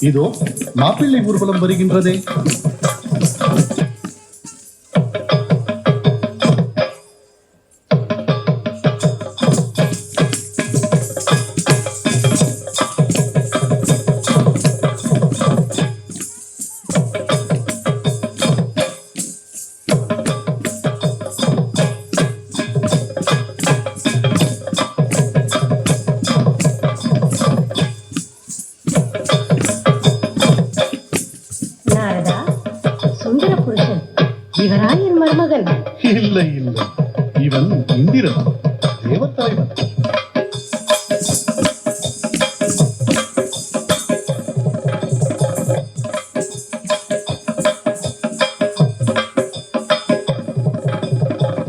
இதோ மாப்பிள்ளை ஊர்வலம் வருகின்றதே.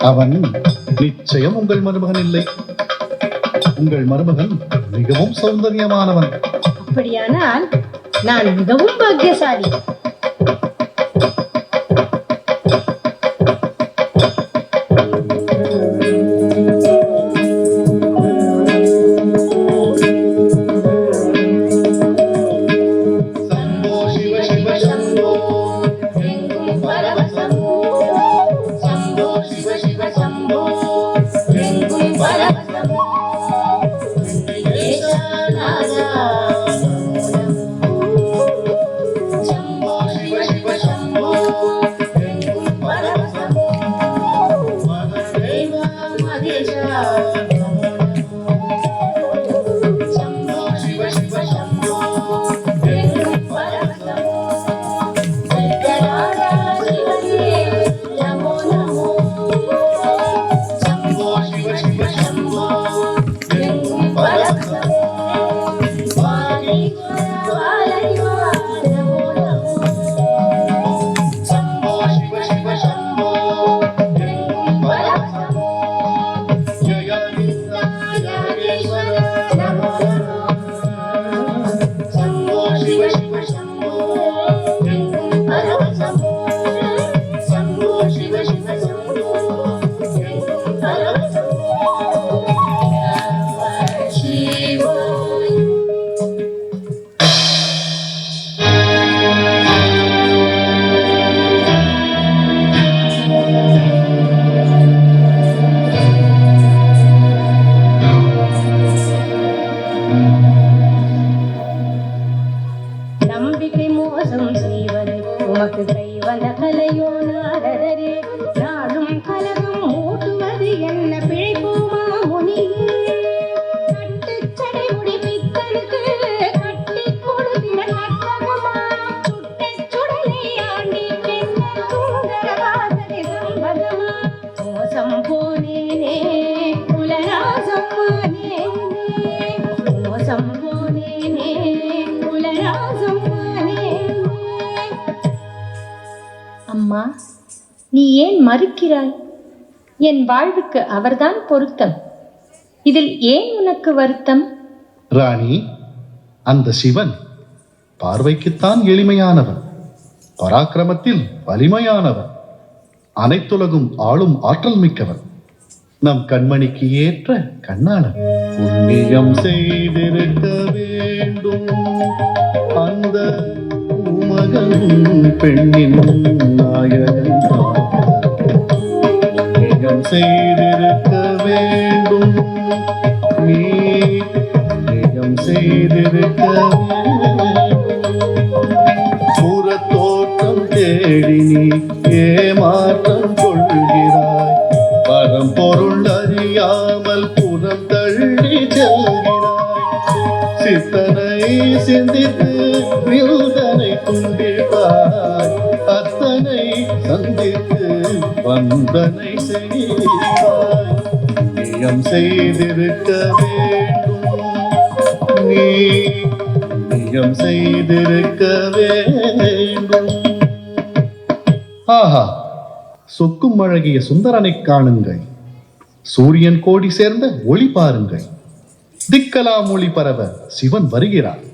அவன் நிச்சயம் உங்கள் மருமகன் இல்லை. உங்கள் மருமகன் மிகவும் சௌந்தரியமானவன். அப்படியானால் நான் மிகவும் பாக்கியசாலி. நீ ஏன் மறுக்கிறாய்? என் வாழ்வுக்கு அவர்தான் பொருத்தம். இதில் ஏன் உனக்கு வருத்தம்? ராணி அந்த சிவன் பார்வைக்குத்தான் எளிமையானவன். பராக்கிரமத்தில் வலிமையானவன். அனைத்துலகும் ஆளும் ஆற்றல் மிக்கவன். நம் கண்மணிக்கு ஏற்ற கண்ணாளன். புண்ணியம் செய்திருக்க வேண்டும். அந்த உமகன் பெண்ணின் நாயகன். செய்திருக்க வேண்டும். நீ புண்ணியம் செய்திருக்க புறத்தோட்டம் தேடி நீ ஏமாற்றம் கொள்கிறாய். பரம்பொருள் அறியாமல் புறம் தள்ளி செல்கிறாய். சித்தனை சிந்தித்து வில்தனை துண்டிப்பாய் அத்தனை செய்யம் செய்திருக்க வேண்டும் நீ நியம் செய்திருக்க வேண்டும். ஆஹா. சொக்கும் அழகிய சுந்தரனை காணுங்கள். சூரியன் கோடி சேர்ந்த ஒளி பாருங்கள். திக்கலாம் ஒளி பரவ சிவன் வருகிறார்.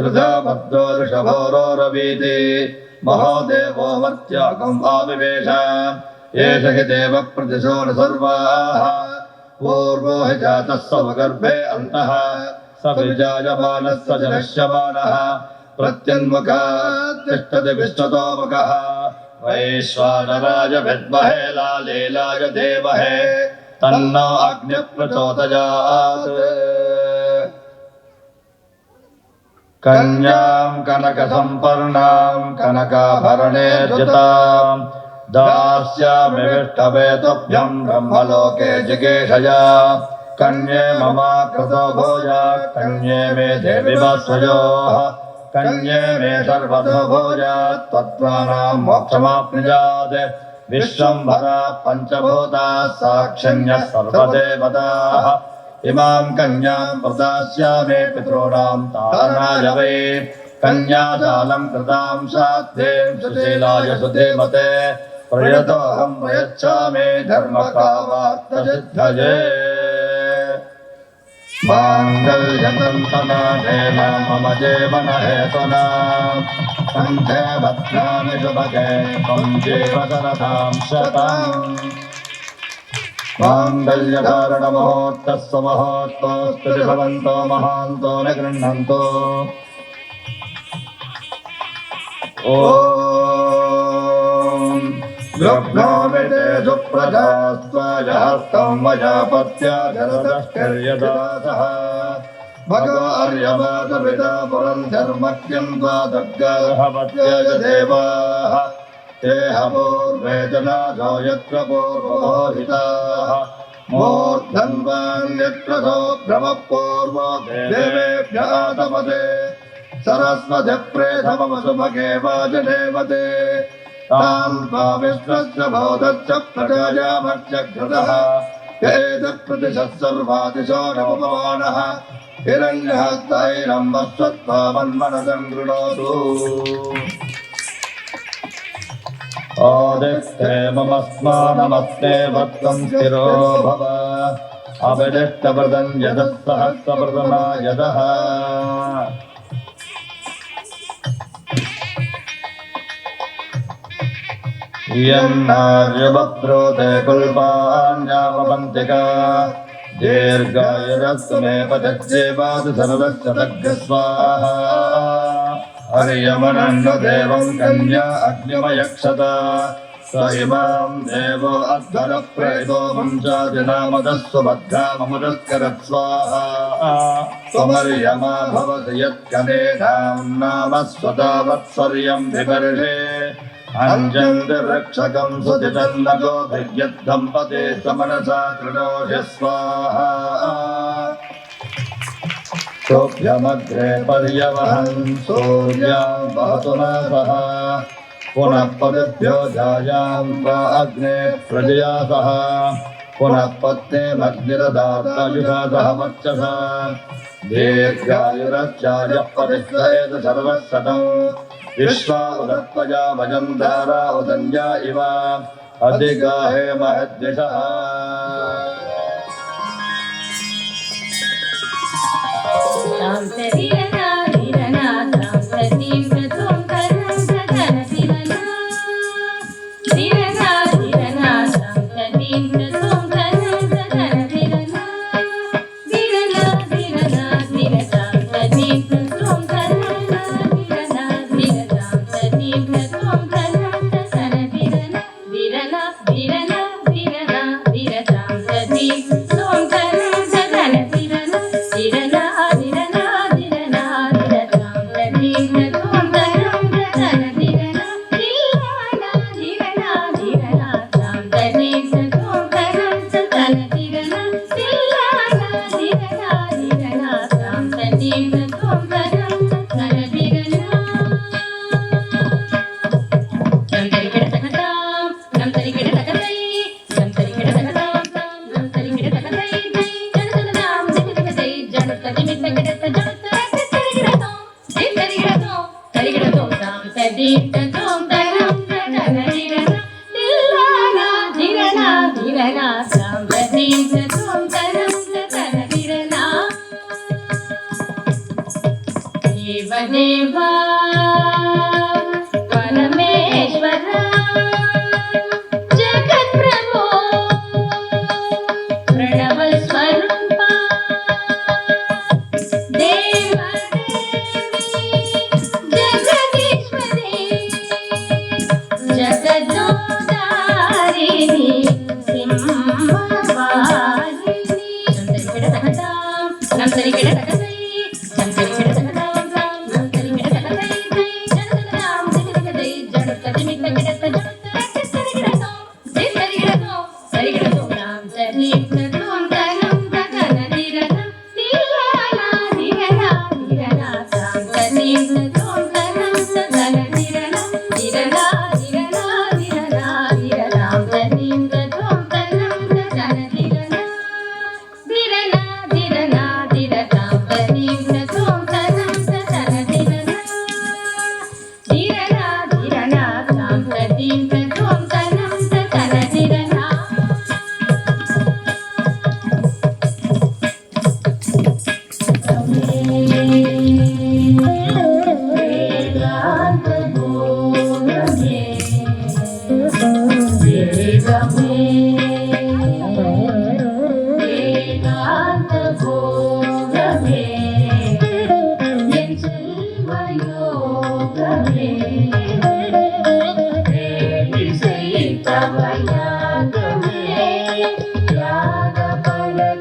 त्रिधा भक्तो ऋषभोरोरवीति महोदेवो मर्त्यागम् आविवेश एष हि देवप्रतिशो न सर्वाः। पूर्वो हि जातः स्वगर्भे अन्तः। स विजायमानः स जनश्यमानः प्रत्यन्मुखात् तिष्ठति विष्णुतो वैश्वानराय विद्महे लालीलाय धीमहि तन्नो अग्निः कन्यां कनकसम्पर्णां कनकाभरणेर्जिताम् दास्यामि विष्टवे तुभ्यं ब्रह्मलोके जिगेशया। कन्ये मम कृतो भूयात् कन्ये मे देवि वत्सयोः कन्ये मे सर्वतो भूयात् त्वत्त्वानां मोक्षमाप्नुयात्। विश्वम्भरा पञ्चभूता साक्षिण्यः सर्वदेवताः। इमां कन्यां प्रदास्यामि पितॄणां तारणाय वै। कन्यादानं कृतां साध्यें सुशीलाय सुधीमते। प्रयतोऽहं प्रयच्छामि धर्मकामार्थसिद्धये। माङ्गल्यतन्तनाथेन मम जीवनहेतुना। कण्ठे भद्राणि शुभगे त्वं जीव शरदां शतम् माङ्गल्यकारणमहोत्तस्व महोत्तोऽस्तु भवन्तो महान्तो न गृह्णन्तो ॐ गृह्णामिते सुप्रजास्त्वाजहस्तं मयापत्या जलदष्कर्यदासः भगवार्यमातपिता पुरं धर्मक्यं द्वादग्गर्हवत्यय देवाः ते हपूर्वे जनाथो यत्र पूर्वोहिताः मूर्धन्वान्यत्र सो भ्रमः पूर्वो देवेभ्यः तपते सरस्वती वाजदेवते तां विश्वस्य बोधश्च प्रजायामस्य घृतः एतत्प्रतिशत् सर्वादिशो नवपवानः हिरण्यहस्तैरं मन्मनसं कृणोतु आदित्ये ममस्मा नमस्ते वत्तं स्थिरो भव। अभिदिष्टव्रतं यदः सहस्रव्रतना यदः यन्नार्यवप्रोते कुल्पान्यामपन्तिका दीर्घायुरस्तु मे दग्गस्वाहा हरियमनन्नु देवं कन्या अग्निमयक्षत स इमां देवो अध्वरप्रेतो मुञ्चादिनामदस्व बद्धाममुदस्करत् स्वाहा त्वमर्यमा भवति यत्कनेनां नाम स्वतावत्सर्यं विवर्षे अञ्जन्ति वृक्षकं सुतितन्नगोभिर्यद्दम्पते समनसा कृणोषि स्वाहा शोभ्यमग्रे पर्यवहन् सूर्यां वहतु न सह पुनः पदभ्यो जायां वा अग्ने प्रजया सह पुनः पत्नेमग्निरदात्मयुषा सह वर्चसा दीर्घायुरश्चायः परिश्रयेत सर्वः सतम् विश्वा उदत्वया वयं धारा उदन्या इव अधिगाहे महद्विषः Deva Deva Gracias.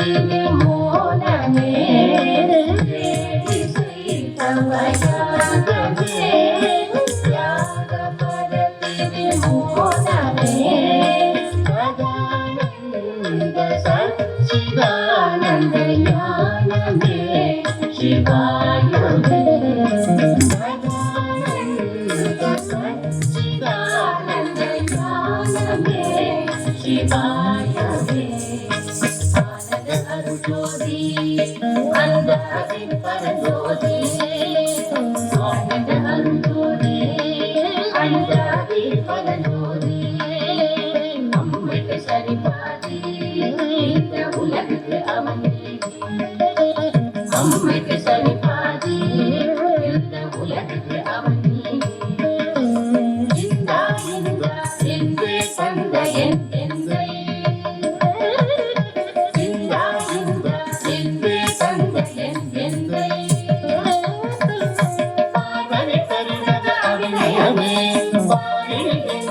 Thank you. அந்த பரஞ்சோதி Thank you.